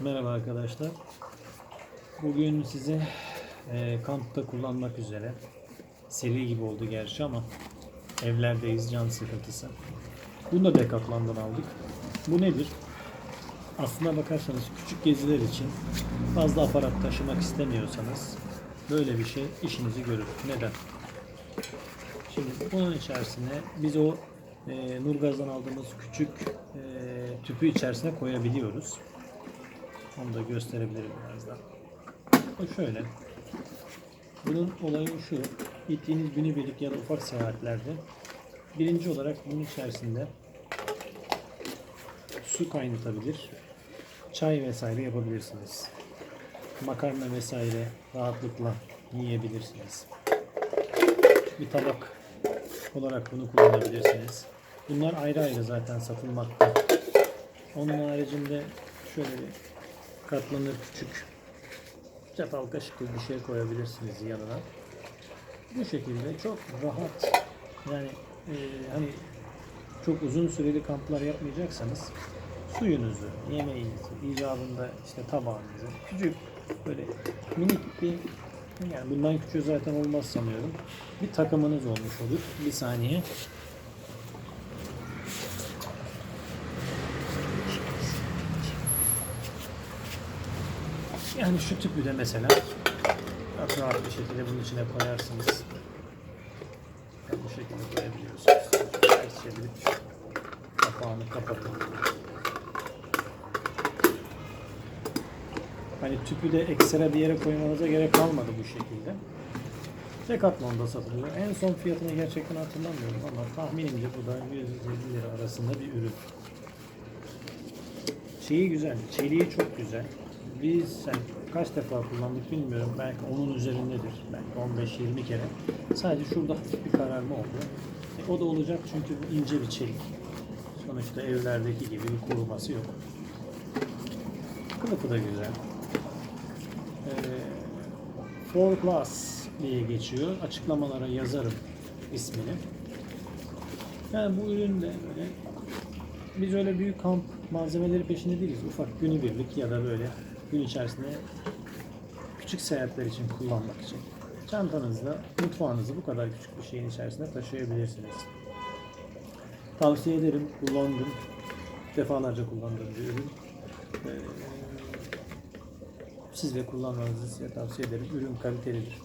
Merhaba arkadaşlar. Bugün size e, kampta kullanmak üzere seri gibi oldu gerçi ama evlerdeyiz can sıkıntısı. Bunu da Decathlon'dan aldık. Bu nedir? Aslına bakarsanız küçük geziler için fazla aparat taşımak istemiyorsanız böyle bir şey işinizi görür. Neden? Şimdi bunun içerisine biz o e, Nurgaz'dan aldığımız küçük e, tüpü içerisine koyabiliyoruz. Onu da gösterebilirim birazdan. O şöyle. Bunun olayı şu. Gittiğiniz günübirlik ya da ufak seyahatlerde birinci olarak bunun içerisinde su kaynatabilir, çay vesaire yapabilirsiniz. Makarna vesaire rahatlıkla yiyebilirsiniz. Bir tabak olarak bunu kullanabilirsiniz. Bunlar ayrı ayrı zaten satılmakta. Onun haricinde şöyle bir katlanır küçük çatal kaşık gibi bir şey koyabilirsiniz yanına. Bu şekilde çok rahat yani e, hani çok uzun süreli kamplar yapmayacaksanız suyunuzu, yemeğinizi, icabında işte tabağınızı küçük böyle minik bir yani bundan küçüğü zaten olmaz sanıyorum. Bir takımınız olmuş olur. Bir saniye. Yani şu tüpü de mesela çok rahat bir şekilde bunun içine koyarsınız. Bu şekilde koyabiliyorsunuz. Ters çevirip kapağını kapatın. Hani tüpü de ekstra bir yere koymanıza gerek kalmadı bu şekilde. Decathlon'da satılıyor. En son fiyatını gerçekten hatırlamıyorum ama tahminimce bu da 150 lira arasında bir ürün. Şeyi güzel, çeliği çok güzel. Biz yani kaç defa kullandık bilmiyorum. Belki onun üzerindedir. Belki 15-20 kere. Sadece şurada hafif bir kararma oldu. E, o da olacak çünkü bu ince bir çelik. Sonuçta evlerdeki gibi bir koruması yok. Kılıfı da güzel. Ee, Four Plus diye geçiyor. Açıklamalara yazarım ismini. Yani bu ürün de böyle biz öyle büyük kamp malzemeleri peşinde değiliz. Ufak günübirlik ya da böyle gün içerisinde küçük seyahatler için kullanmak için. Çantanızda mutfağınızı bu kadar küçük bir şeyin içerisinde taşıyabilirsiniz. Tavsiye ederim. Kullandım. Defalarca kullandığım bir ürün. Ee, siz de kullanmanızı size tavsiye ederim. Ürün kalitelidir.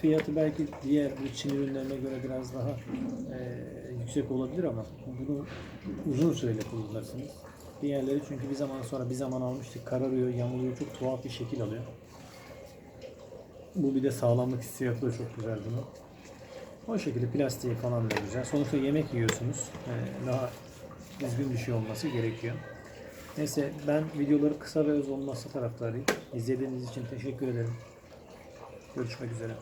Fiyatı belki diğer bu Çin ürünlerine göre biraz daha e, yüksek olabilir ama bunu uzun süreli kullanırsınız. Diğerleri çünkü bir zaman sonra bir zaman almıştık kararıyor, yamuluyor, çok tuhaf bir şekil alıyor. Bu bir de sağlamlık hissiyatı da çok güzel bunun. O şekilde plastiği falan da güzel. Sonuçta yemek yiyorsunuz. Ee, daha düzgün bir şey olması gerekiyor. Neyse ben videoları kısa ve öz olması taraftarıyım. İzlediğiniz için teşekkür ederim. Görüşmek üzere.